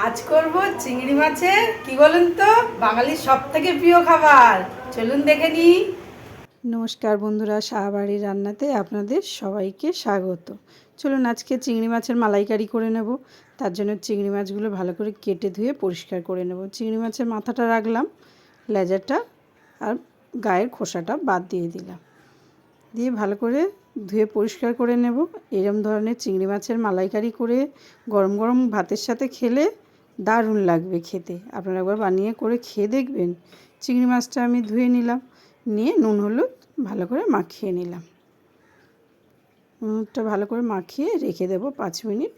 আজ করব চিংড়ি মাছের, কি বলুন তো, বাঙালির সব থেকে প্রিয় খাবার। চলুন দেখে নিই নমস্কার বন্ধুরা শাহবাড়ির রান্নাতে আপনাদের সবাইকে স্বাগত। চলুন আজকে চিংড়ি মাছের মালাইকারি করে নেব। তার জন্য চিংড়ি মাছগুলো ভালো করে কেটে ধুয়ে পরিষ্কার করে নেব। চিংড়ি মাছের মাথাটা রাখলাম, লেজারটা আর গায়ের খোসাটা বাদ দিয়ে দিলাম। দিয়ে ভালো করে ধুয়ে পরিষ্কার করে নেব। এরম ধরনের চিংড়ি মাছের মালাইকারি করে গরম গরম ভাতের সাথে খেলে দারুণ লাগবে খেতে। আপনারা একবার বানিয়ে করে খেয়ে দেখবেন। চিংড়ি মাছটা আমি ধুয়ে নিলাম, নিয়ে নুন, হলুদ ভালো করে মাখিয়ে নিলাম। নুনটা ভালো করে মাখিয়ে রেখে দেবো পাঁচ মিনিট।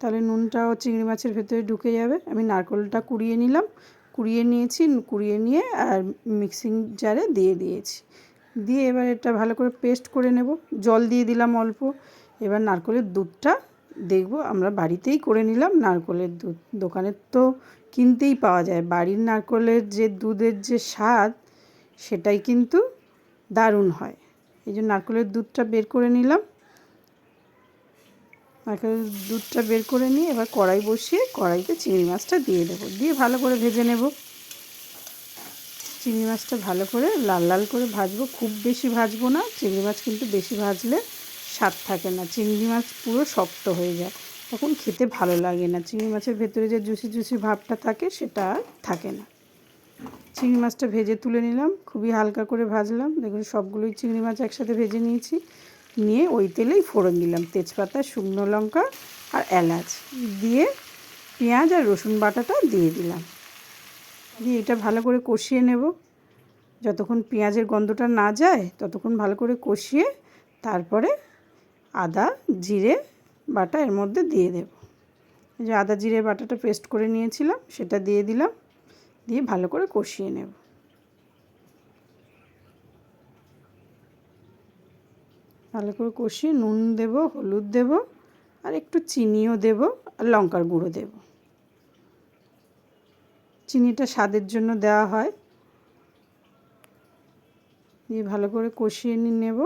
তাহলে নুনটাও চিংড়ি মাছের ভেতরে ঢুকে যাবে। আমি নারকোলটা কুড়িয়ে নিলাম। কুড়িয়ে নিয়েছি, কুড়িয়ে নিয়ে আর মিক্সিং জারে দিয়ে দিয়েছি। দিয়ে এবার এটা ভালো করে পেস্ট করে নেব। জল দিয়ে দিলাম অল্প। এবার নারকলের দুধটা দেখব, আমরা বাড়িতেই করে নিলাম নারকলের দুধ। দোকানের তো কিনতেই পাওয়া যায়। বাড়ির নারকলের যে দুধের যে স্বাদ, সেটাই কিন্তু দারুণ হয়। এই জন্য নারকলের দুধটা বের করে নিলাম। নারকেলের দুধটা বের করে নিয়ে এবার কড়াই বসিয়ে কড়াইতে চিংড়ি মাছটা দিয়ে দেবো। দিয়ে ভালো করে ভেজে নেব। চিংড়ি মাছটা ভালো করে লাল লাল করে ভাজবো। খুব বেশি ভাজবো না, চিংড়ি মাছ কিন্তু বেশি ভাজলে স্বাদ থাকে না। চিংড়ি মাছ পুরো শক্ত হয়ে যায়, তখন খেতে ভালো লাগে না। চিংড়ি মাছের ভেতরে যে জুসি জুসি ভাবটা থাকে, সেটা আর থাকে না। চিংড়ি মাছটা ভেজে তুলে নিলাম, খুবই হালকা করে ভাজলাম। দেখুন, সবগুলোই চিংড়ি মাছ একসাথে ভেজে নিয়েছি। নিয়ে ওই তেলেই ফোড়ন দিলাম, তেজপাতা, শুকনো লঙ্কা আর এলাচ। দিয়ে পেঁয়াজ আর রসুন বাটাটা দিয়ে দিলাম। দিয়ে এটা ভালো করে কষিয়ে নেব। যতক্ষণ পেঁয়াজের গন্ধটা না যায়, ততক্ষণ ভালো করে কষিয়ে তারপরে আদা, জিরে, বাটা এর মধ্যে দিয়ে দেব। যে আদা, জিরে, বাটাটা পেস্ট করে নিয়েছিলাম, সেটা দিয়ে দিলাম, দিয়ে ভালো করে কষিয়ে নেব। ভালো করে কষিয়ে নুন দেব, হলুদ দেব, আর একটু চিনিও দেব, আর লঙ্কার গুঁড়ো দেব। চিনিটা স্বাদের জন্য দেওয়া হয়। দিয়ে ভালো করে কষিয়ে নিয়ে নেব।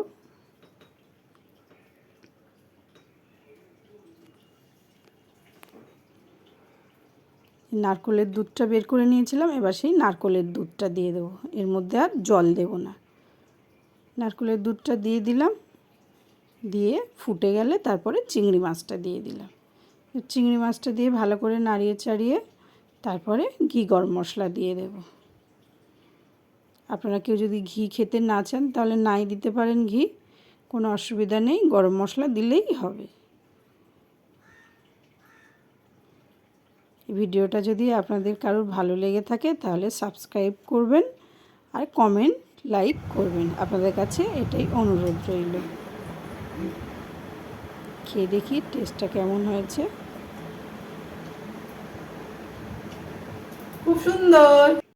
নারকলের দুধটা বের করে নিয়েছিলাম, এবার সেই নারকলের দুধটা দিয়ে দেবো। এর মধ্যে আর জল দেব না। নারকলের দুধটা দিয়ে দিলাম। দিয়ে ফুটে গেলে তারপরে চিংড়ি মাছটা দিয়ে দিলাম। চিংড়ি মাছটা দিয়ে ভালো করে নাড়িয়ে চাড়িয়ে তারপরে ঘি গরম মশলা দিয়ে দেব। আপনারা কেউ যদি ঘি খেতে না চান, তাহলে নাই দিতে পারেন ঘি। কোনো অসুবিধা নেই, গরম মশলা দিলেই হবে। ভিডিওটা যদি আপনাদের কারোর ভালো লেগে থাকে, তাহলে সাবস্ক্রাইব করবেন আর কমেন্ট, লাইক করবেন। আপনাদের কাছে এটাই অনুরোধ রইল। খেয়ে দেখি টেস্টটা কেমন হয়েছে। খুব সুন্দর।